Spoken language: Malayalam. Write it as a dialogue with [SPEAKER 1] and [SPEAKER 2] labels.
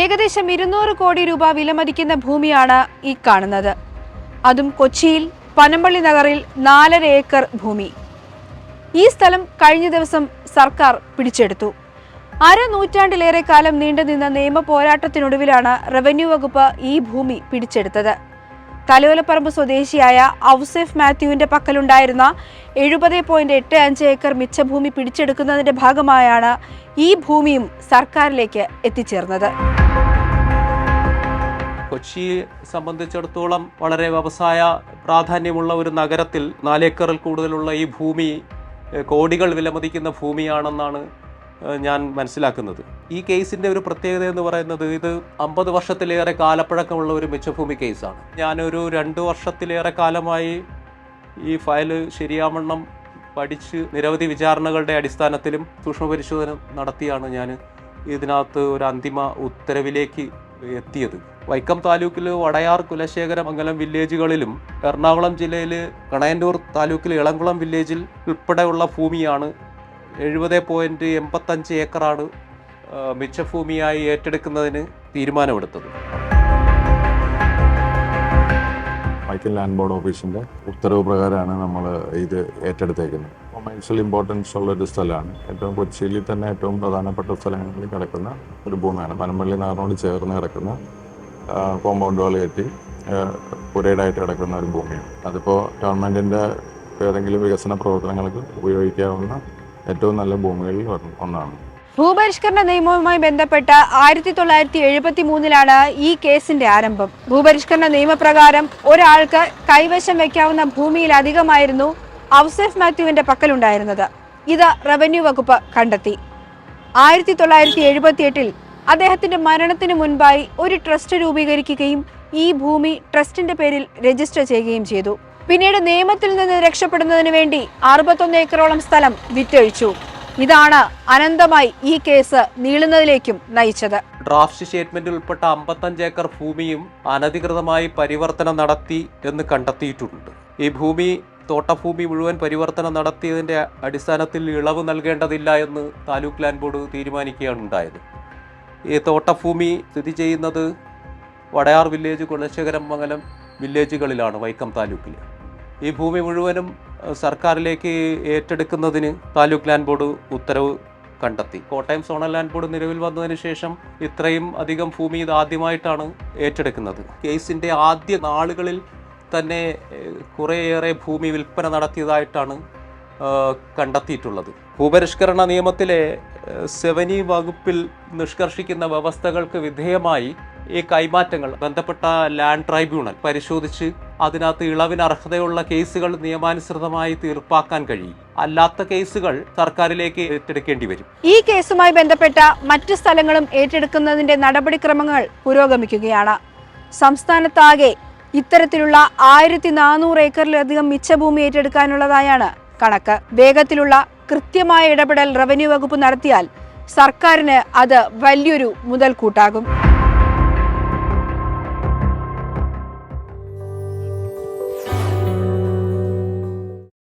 [SPEAKER 1] ഏകദേശം ഇരുന്നൂറ് കോടി രൂപ വിലമതിക്കുന്ന ഭൂമിയാണ് ഈ കാണുന്നത്. അതും കൊച്ചിയിൽ പനമ്പള്ളി നഗറിൽ നാലര ഏക്കർ ഭൂമി. ഈ സ്ഥലം കഴിഞ്ഞ ദിവസം സർക്കാർ പിടിച്ചെടുത്തു. അര നൂറ്റാണ്ടിലേറെ കാലം നീണ്ടുനിന്ന നിയമ പോരാട്ടത്തിനൊടുവിലാണ് റവന്യൂ വകുപ്പ് ഈ ഭൂമി പിടിച്ചെടുത്തത്. തലയോലപ്പറമ്പ് സ്വദേശിയായ ഔസേഫ് മാത്യുവിന്റെ പക്കലുണ്ടായിരുന്ന എഴുപത് പോയിന്റ് എട്ട് അഞ്ച് ഏക്കർ മിച്ചഭൂമി പിടിച്ചെടുക്കുന്നതിന്റെ ഭാഗമായാണ് ഈ ഭൂമിയും സർക്കാരിലേക്ക് എത്തിച്ചേർന്നത്.
[SPEAKER 2] കൊച്ചിയെ സംബന്ധിച്ചിടത്തോളം വളരെ വ്യവസായ പ്രാധാന്യമുള്ള ഒരു നഗരത്തിൽ നാലേക്കറിൽ കൂടുതലുള്ള ഈ ഭൂമി കോടികൾ വിലമതിക്കുന്ന ഭൂമിയാണെന്നാണ് ഞാൻ മനസ്സിലാക്കുന്നത്. ഈ കേസിന്റെ ഒരു പ്രത്യേകത എന്ന് പറയുന്നത് ഇത് അമ്പത് വർഷത്തിലേറെ കാലപ്പഴക്കമുള്ള ഒരു മിച്ചഭൂമി കേസാണ്. ഞാനൊരു രണ്ട് വർഷത്തിലേറെ കാലമായി ഈ ഫയൽ ശരിയാവണ്ണം പഠിച്ച് നിരവധി വിചാരണകളുടെ അടിസ്ഥാനത്തിലും സൂക്ഷ്മ പരിശോധന നടത്തിയാണ് ഞാൻ ഇതിനകത്ത് ഒരു അന്തിമ ഉത്തരവിലേക്ക് എത്തിയത്. വൈക്കം താലൂക്കിൽ വടയാർ കുലശേഖരമംഗലം വില്ലേജുകളിലും എറണാകുളം ജില്ലയിൽ കണയന്നൂർ താലൂക്കിൽ ഇളംകുളം വില്ലേജിൽ ഉൾപ്പെടെയുള്ള ഭൂമിയാണ് എഴുപത് പോയിന്റ് എൺപത്തഞ്ച് ഏക്കറാണ് മിച്ചഭൂമിയായി ഏറ്റെടുക്കുന്നതിന് തീരുമാനമെടുത്തത്.
[SPEAKER 3] മൈക്കൽ ലാൻഡ് ബോർഡ് ഓഫീസിന്റെ ഉത്തരവ് പ്രകാരമാണ് നമ്മൾ ഇത് ഏറ്റെടുത്തേക്കുന്നത്. കൊമേഴ്ഷ്യൽ ഇമ്പോർട്ടൻസ് ഉള്ള ഒരു സ്ഥലമാണ്. ഏറ്റവും കൊച്ചിയിൽ തന്നെ ഏറ്റവും പ്രധാനപ്പെട്ട സ്ഥലങ്ങളിൽ കിടക്കുന്ന ഒരു ഭൂമിയാണ്. പനമ്പള്ളി നാറിനോട് ചേർന്ന് കിടക്കുന്ന കോമ്പൗണ്ട് വാൾ കെട്ടി പുരയിടായിട്ട് കിടക്കുന്ന ഒരു ഭൂമിയാണ്. അതിപ്പോൾ ഗവൺമെന്റിന്റെ ഏതെങ്കിലും വികസന പ്രവർത്തനങ്ങൾക്ക് ഉപയോഗിക്കാവുന്ന ഏറ്റവും നല്ല ഭൂമികളിൽ ഒന്നാണ്.
[SPEAKER 1] ഭൂപരിഷ്കരണ നിയമവുമായി ബന്ധപ്പെട്ട ആയിരത്തി തൊള്ളായിരത്തി എഴുപത്തി മൂന്നിലാണ് ഈ കേസിന്റെ ആരംഭം. ഭൂപരിഷ്കരണ നിയമപ്രകാരം ഒരാൾക്ക് കൈവശം വെക്കാവുന്ന ഭൂമിയിലധികമായിരുന്നു ഔസഫ് മാത്യുവിന്റെ പക്കലുണ്ടായിരുന്നത്. ഇത് റവന്യൂ വകുപ്പ് കണ്ടെത്തി. ആയിരത്തി തൊള്ളായിരത്തി എഴുപത്തി എട്ടിൽ അദ്ദേഹത്തിന്റെ മരണത്തിന് മുൻപായി ഒരു ട്രസ്റ്റ് രൂപീകരിക്കുകയും ഈ ഭൂമി ട്രസ്റ്റിന്റെ പേരിൽ രജിസ്റ്റർ ചെയ്യുകയും ചെയ്തു. പിന്നീട് നിയമത്തിൽ നിന്ന് രക്ഷപ്പെടുന്നതിന് വേണ്ടി അറുപത്തൊന്ന് ഏക്കറോളം സ്ഥലം വിറ്റഴിച്ചു. ഇതാണ് അനന്തമായി ഈ കേസ് നീളുന്നതിലേക്കും നയിച്ചത്.
[SPEAKER 2] ഡ്രാഫ്റ്റ് സ്റ്റേറ്റ്മെന്റിൽ ഉൾപ്പെട്ട അമ്പത്തഞ്ച് ഏക്കർ ഭൂമിയും അനധികൃതമായി പരിവർത്തനം നടത്തി എന്ന് കണ്ടെത്തിയിട്ടുണ്ട്. ഈ ഭൂമി തോട്ടഭൂമി മുഴുവൻ പരിവർത്തനം നടത്തിയതിന്റെ അടിസ്ഥാനത്തിൽ ഇളവ് നൽകേണ്ടതില്ല എന്ന് താലൂക്ക് ലാൻഡ് ബോർഡ് തീരുമാനിക്കുകയാണ് ഉണ്ടായത്. ഈ തോട്ടഭൂമി സ്ഥിതി ചെയ്യുന്നത് വടയാർ വില്ലേജ് കുലശേഖരം മംഗലം വില്ലേജുകളിലാണ് വൈക്കം താലൂക്കിൽ ഈ ഭൂമി മുഴുവനും സർക്കാരിലേക്ക് ഏറ്റെടുക്കുന്നതിന് താലൂക്ക് ലാൻഡ് ബോർഡ് ഉത്തരവ് കണ്ടെത്തി. കോട്ടയം സോണൽ ലാൻഡ് ബോർഡ് നിലവിൽ വന്നതിന് ശേഷം ഇത്രയും അധികം ഭൂമി ഇത് ആദ്യമായിട്ടാണ് ഏറ്റെടുക്കുന്നത്. കേസിന്റെ ആദ്യ നാളുകളിൽ തന്നെ കുറേയേറെ ഭൂമി വിൽപ്പന നടത്തിയതായിട്ടാണ് കണ്ടെത്തിയിട്ടുള്ളത്. ഭൂപരിഷ്കരണ നിയമത്തിലെ സെവനി വകുപ്പിൽ നിഷ്കർഷിക്കുന്ന വ്യവസ്ഥകൾക്ക് വിധേയമായി ഈ കൈമാറ്റങ്ങൾ ബന്ധപ്പെട്ട ലാൻഡ് ട്രൈബ്യൂണൽ പരിശോധിച്ച് അതിനകത്ത് ഇളവിന് അർഹതയുള്ള കേസുകൾ നിയമാനുസൃതമായി തീർപ്പാക്കാൻ കഴിയും. അല്ലാത്ത കേസുകൾ സർക്കാരിലേക്ക് ഏറ്റെടുക്കേണ്ടി വരും.
[SPEAKER 1] ഈ കേസുമായി ബന്ധപ്പെട്ട മറ്റു സ്ഥലങ്ങളും ഏറ്റെടുക്കുന്നതിന്റെ നടപടിക്രമങ്ങൾ പുരോഗമിക്കുകയാണ്. സംസ്ഥാനത്താകെ ഇത്തരത്തിലുള്ള ആയിരത്തി നാനൂറ് ഏക്കറിലധികം മിച്ചഭൂമി ഏറ്റെടുക്കാനുള്ളതായാണ് കണക്ക്. വേഗത്തിലുള്ള കൃത്യമായ ഇടപെടൽ റവന്യൂ വകുപ്പ് നടത്തിയാൽ സർക്കാരിന് അത് വലിയൊരു മുതൽക്കൂട്ടാകും.